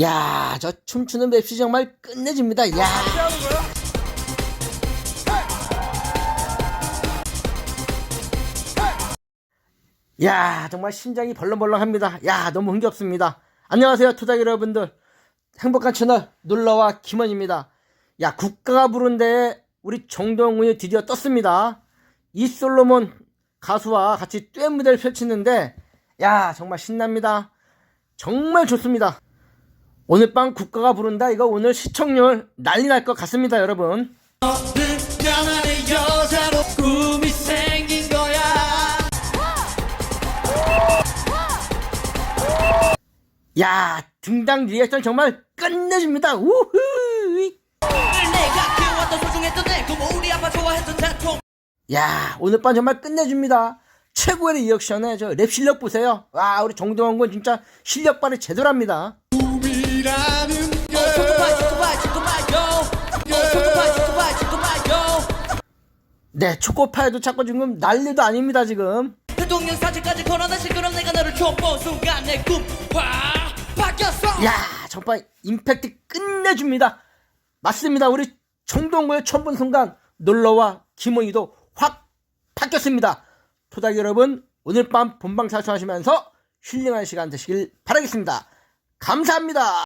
야, 저 춤추는 맵시 정말 끝내줍니다. 야. 야, 정말 심장이 벌렁벌렁합니다. 야, 너무 흥겹습니다. 안녕하세요, 토닥 여러분들. 행복한 채널 놀러와 김원입니다. 야, 국가가 부른데 우리 정동훈이 드디어 떴습니다. 이 솔로몬 가수와 같이 듀엣 무대를 펼치는데, 야, 정말 신납니다. 정말 좋습니다. 오늘 밤 국가가 부른다 이거 오늘 시청률 난리 날 것 같습니다 여러분 야 등당 리액션 정말 끝내줍니다 우후 야 오늘 밤 정말 끝내줍니다. 최고의 리액션에 저 랩 실력 보세요. 와 우리 정동원 군 진짜 실력 발휘 제대로합니다. 네 초코파이도 찾고 지금 난리도 아닙니다 지금. 대통령 사진까지 걸어다 실그럼 내가 너를 처음 본 순간 내꿈. 바뀌었어. 야 정말 임팩트 끝내줍니다. 맞습니다. 우리 정동구의 처음 본 순간 놀러와 김원희도 확 바뀌었습니다. 토닥 여러분 오늘 밤 본방 사수하시면서 힐링하는 시간 되시길 바라겠습니다. 감사합니다